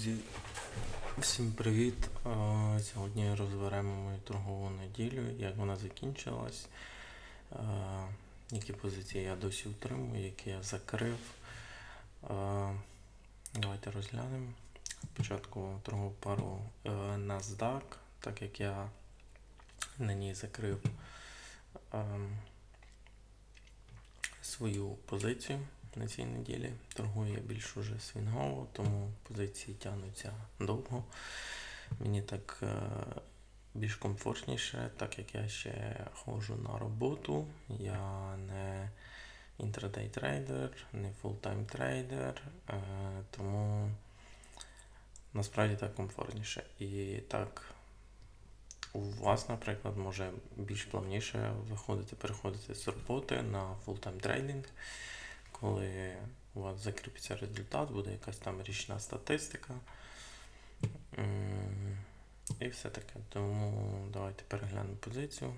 Друзі, всім привіт! Сьогодні розберемо мою торгову неділю, як вона закінчилась, які позиції я досі утримую, які я закрив. Давайте розглянемо. Спочатку торгову пару е, NASDAQ, так як я на ній закрив ем, свою позицію на цій неділі. Торгую я більш уже свінгово, тому позиції тягнуться довго. Мені так е, більш комфортніше, так як я ще ходжу на роботу. Я не інтрадей трейдер, не фултайм трейдер, е, тому насправді так комфортніше. І так у вас, наприклад, може більш плавніше виходити, переходити з роботи на фултайм трейдинг, коли у вас закріпиться результат, буде якась там річна статистика. І все таке. Тому давайте переглянемо позицію.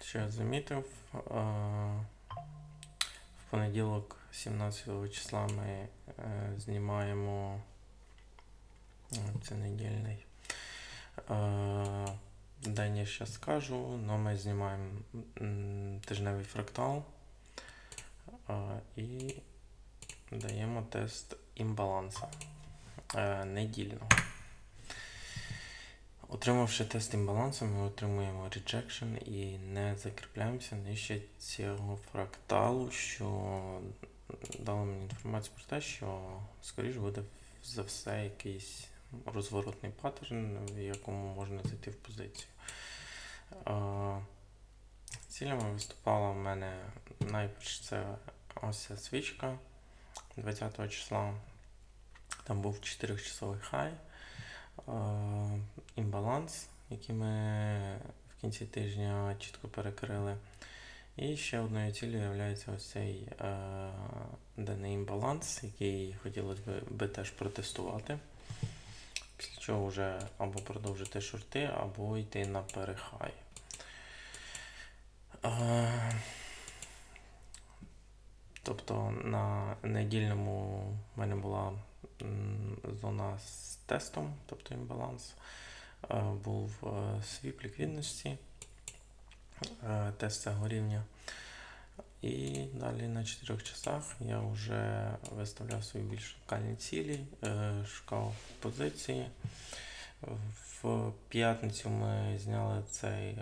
Що я замітив, в понеділок, 17 числа, ми е, знімаємо. Це недільний. Е, День я ще скажу, але ми знімаємо тижневий фрактал і даємо тест імбаланса е, недільно. Отримавши тест імбалансу, ми отримуємо rejection і не закріпляємося нижче цього фракталу, що дало мені інформацію про те, що скоріш буде за все якийсь розворотний паттерн, в якому можна зайти в позицію. Цілями виступала в мене найперше це ось ця свічка 20 числа. Там був 4-часовий хай, імбаланс, який ми в кінці тижня чітко перекрили. І ще одною цілею є ось цей е, денний імбаланс, який хотілося б, би теж протестувати. Після чого вже або продовжити шорти, або йти на перехай. Тобто на недільному в мене була зона з тестом, тобто імбаланс. Був е, свіп ліквідності, е, тест цього рівня. І далі на 4 часах я вже виставляв свої більш локальні цілі, е, шукав позиції. В п'ятницю ми зняли цей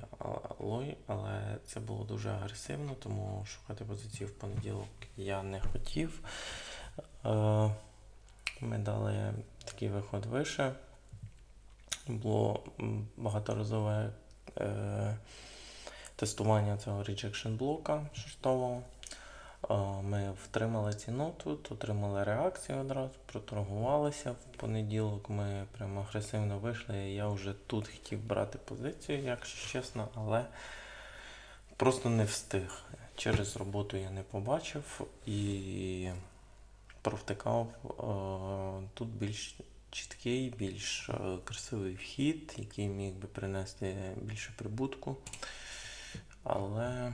лой, але це було дуже агресивно, тому шукати позиції в понеділок я не хотів. Е, Ми дали такий виход вище. Було багаторазове е, тестування цього rejection блока шортового. Е, Ми втримали ціну тут, отримали реакцію одразу, проторгувалися. В понеділок ми прямо агресивно вийшли. Я вже тут хотів брати позицію, якщо чесно, але просто не встиг. Через роботу я не побачив і провтикав е, тут більш чіткий, більш е, красивий вхід, який міг би принести більше прибутку. Але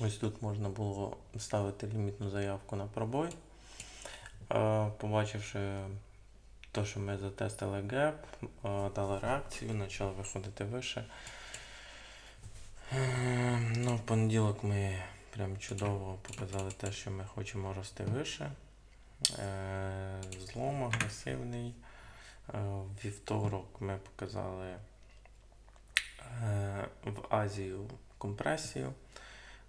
ось тут можна було ставити лімітну заявку на пробой. Е, Побачивши те, що ми затестили геп, е, дали реакцію, почали виходити вище. Е, Ну, в понеділок ми прям чудово показали те, що ми хочемо рости вище. Злом агресивний. Вівторок ми показали в Азію компресію.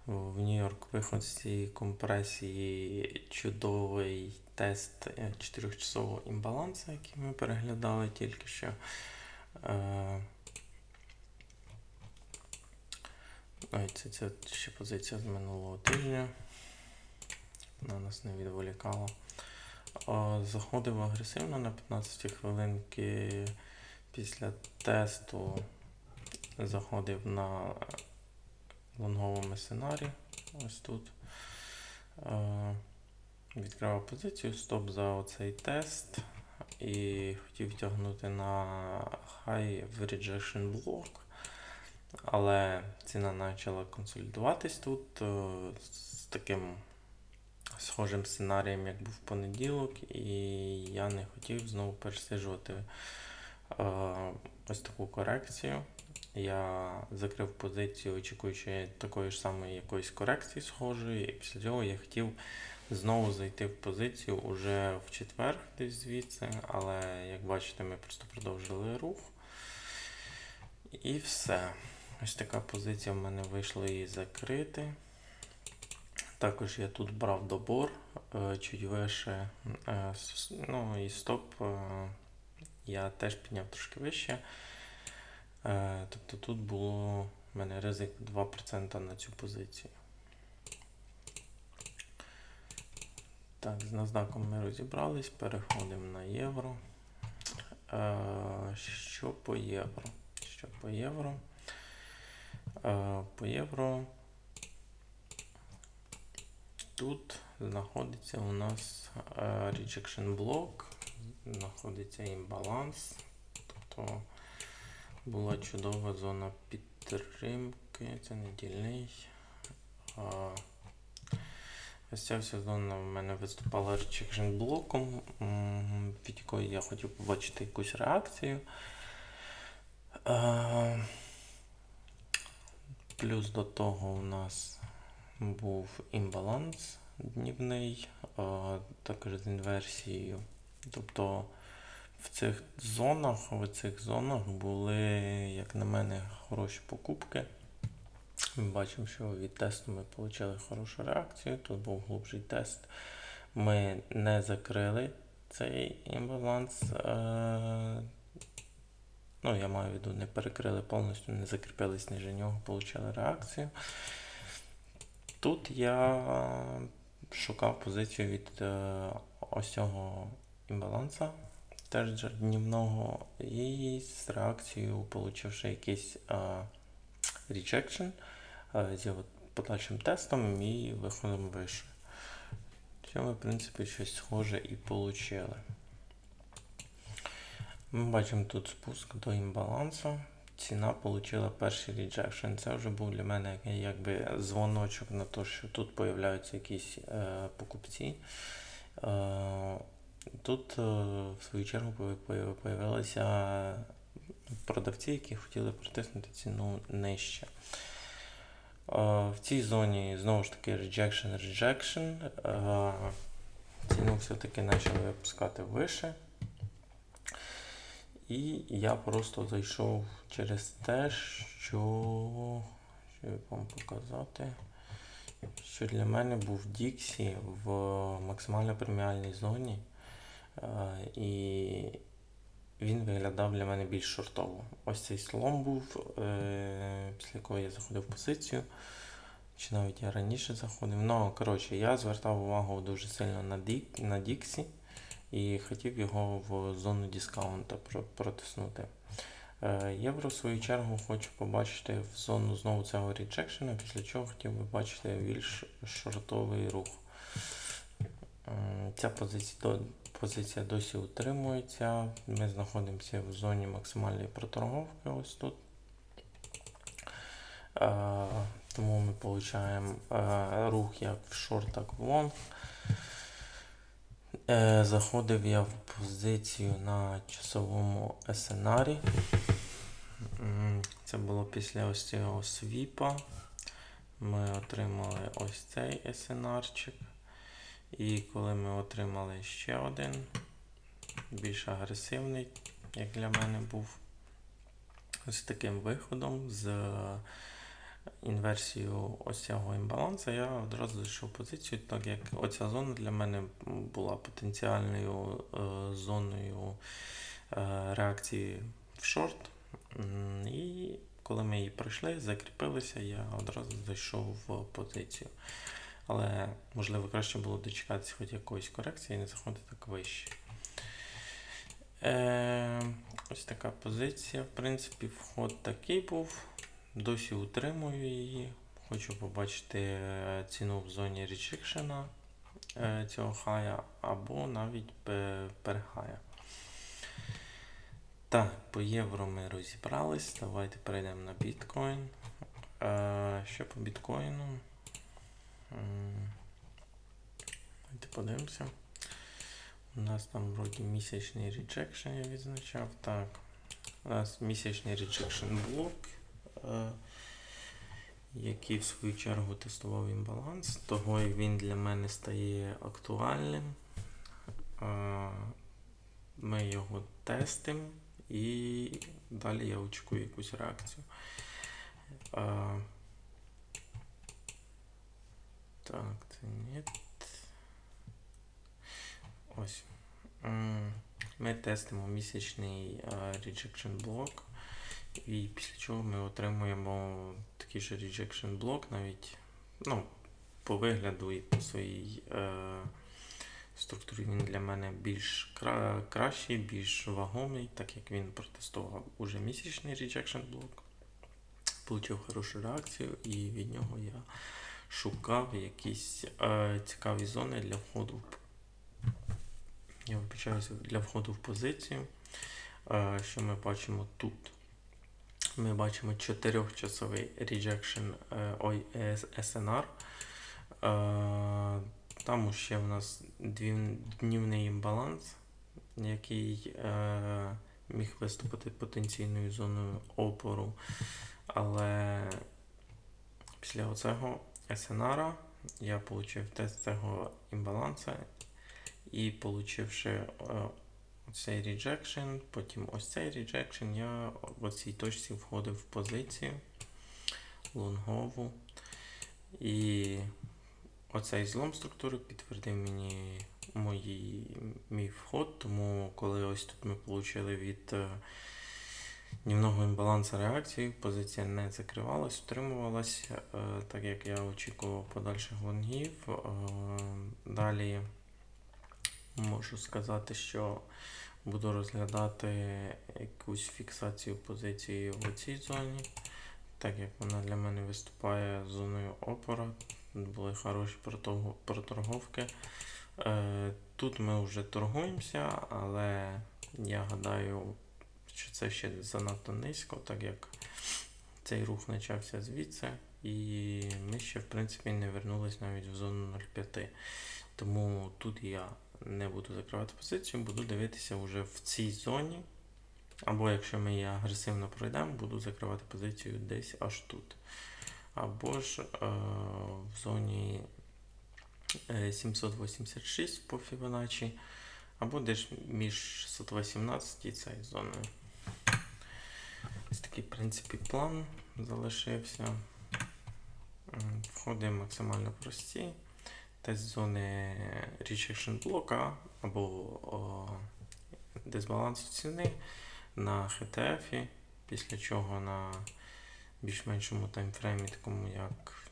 В Нью-Йорк виход з цієї компресії чудовий тест 4-часового імбалансу, який ми переглядали тільки що. Е, це, це ще позиція з минулого тижня. Вона нас не відволікала. Заходив агресивно на 15 хвилинки після тесту. Заходив на лонговому сценарії. Ось тут. Е, Відкривав позицію, стоп за оцей тест. І хотів тягнути на high rejection блок. Але ціна почала консолідуватись тут е, з таким схожим сценарієм, як був понеділок, і я не хотів знову пересиджувати е, ось таку корекцію. Я закрив позицію, очікуючи такої ж самої якоїсь корекції схожої, і після цього я хотів знову зайти в позицію уже в четвер, десь звідси, але як бачите, ми просто продовжили рух. І все. Ось така позиція в мене вийшло її закрити. Також я тут брав добор е, чуть вище. е, Ну і стоп е, я теж підняв трошки вище. Е, Тобто тут було в мене ризик 2% на цю позицію. Так, з NASDAQ ми розібрались, переходимо на євро. Е, Що по євро? Що по євро? Е, По євро тут знаходиться у нас rejection block, знаходиться імбаланс. Тобто була чудова зона підтримки, це недільний. Ось ця вся зона в мене виступала rejection блоком, від якої я хотів побачити якусь реакцію. Плюс до того у нас був імбаланс днівний, також з інверсією. Тобто в цих зонах, в цих зонах були, як на мене, хороші покупки. Ми бачимо, що від тесту ми отримали хорошу реакцію. Тут був глибший тест. Ми не закрили цей імбаланс. Е- ну, я маю в виду, не перекрили повністю, не закріпились ніж нього, отримали реакцію. Тут я шукав позицію від е, ось цього імбаланса, теж днівного, і з реакцією, получивши якийсь е, з його подальшим тестом і виходом вище. Ми, в принципі, щось схоже і отримали. Ми бачимо тут спуск до імбалансу. Ціна отримала перший rejection. Це вже був для мене якби дзвоночок на те, що тут з'являються якісь е, покупці. Е, тут, е, в свою чергу, з'явилися продавці, які хотіли притиснути ціну нижче. Е, в цій зоні знову ж таки rejection, rejection. Е, ціну все-таки почали випускати вище. І я просто зайшов через те, що. Що вам показати? Що для мене був Діксі в максимально преміальній зоні. Е, І він виглядав для мене більш шортово. Ось цей слом був, е, після якого я заходив в позицію. Чи навіть я раніше заходив. Ну, коротше, я звертав увагу дуже сильно на, Дік, на Діксі і хотів його в зону дискаунта протиснути. Е, Євро, в свою чергу, хочу побачити в зону знову цього реджекшена, після чого хотів би бачити більш шортовий рух. Ця позиція, позиція досі утримується. Ми знаходимося в зоні максимальної проторговки ось тут. Е, Тому ми отримуємо рух як в шорт, так в лонг. Е, Заходив я в позицію на часовому. М, Це було після ось цього свіпа. Ми отримали ось цей SNR-чик. І коли ми отримали ще один, більш агресивний, як для мене був, з таким виходом, з інверсією ось цього імбалансу, я одразу зайшов позицію, так як оця зона для мене була потенціальною е, зоною е, реакції в шорт. І коли ми її пройшли, закріпилися, я одразу зайшов в позицію. Але можливо краще було дочекатися хоч якоїсь корекції і не заходити так вище. Е, ось така позиція. В принципі, вход такий був. Досі утримую її. Хочу побачити е, ціну в зоні rejection е, цього хая або навіть пе- перхая. Так, по євро ми розібрались. Давайте перейдемо на біткоін. Е, Що по біткоїну? М, подивимося. У нас там вроді місячний rejection я відзначав. Так. У нас місячний rejection блок, е, який в свою чергу тестував імбаланс. Того і він для мене стає актуальним. Е, Ми його тестимо і далі я очікую якусь реакцію. Е, Так, це ні. Ось. Ми тестимо місячний е, rejection блок. І після чого ми отримуємо такий же rejection блок, навіть ну, по вигляду і по своїй е, структурі він для мене більш кра- кращий, більш вагомий, так як він протестував уже місячний rejection блок. Получив хорошу реакцію, і від нього я шукав якісь е, цікаві зони для входу я вибачаюся для входу в позицію. Е, Що ми бачимо тут? Ми бачимо 4-часовий rejection е, е, SNR. Е, Там ще в нас днівний імбаланс, який е, міг виступити потенційною зоною опору. Але після оцього SNR я отримав тест цього імбаланса і получивши е, цей rejection, потім ось цей rejection, я в цій точці входив в позицію лонгову. І оцей злом структури підтвердив мені мої, мій вход, тому коли ось тут ми отримали від днівного імбалансу реакцію, позиція не закривалась, утримувалась, е, так як я очікував подальших лонгів. Е, Далі можу сказати, що буду розглядати якусь фіксацію позиції в цій зоні, так як вона для мене виступає зоною опора. Були хороші проторговки. Е, Тут ми вже торгуємося, але я гадаю, що це ще занадто низько, так як цей рух почався звідси, і ми ще, в принципі, не вернулись навіть в зону 0,5. Тому тут я не буду закривати позицію, буду дивитися вже в цій зоні. Або якщо ми її агресивно пройдемо, буду закривати позицію десь аж тут. Або ж е, в зоні е, 786 по Fibonacci, або десь між 618 і цією зоною. Такий, в принципі, план залишився. Входи максимально прості. Тест зони rejection блока або о, дисбалансу ціни на HTF, після чого на більш-меншому таймфреймі, такому як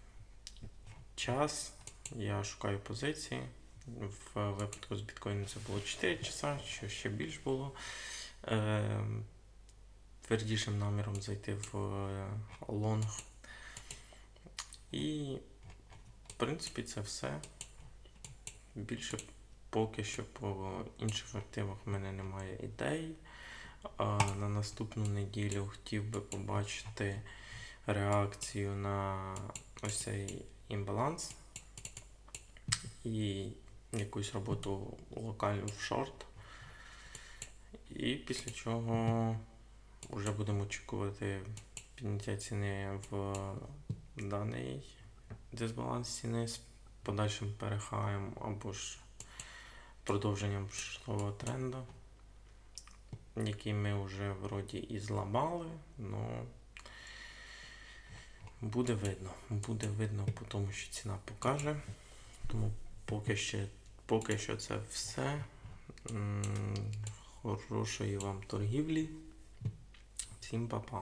час, я шукаю позиції. В випадку з біткоїном це було 4 часа, що ще більш було. Твердішим наміром зайти в е, лонг. І, в принципі, це все. Більше поки що по інших активах в мене немає ідей. На наступну неділю хотів би побачити реакцію на ось цей імбаланс і якусь роботу локальну в шорт. І після чого вже будемо очікувати підняття ціни в даний дисбаланс ціни з подальшим перехаєм або ж продовженням шортового тренду, який ми вже вроді і зламали, ну буде видно. Буде видно тому, що ціна покаже. Тому поки ще, поки що це все. Хорошої вам торгівлі. Всім па-па.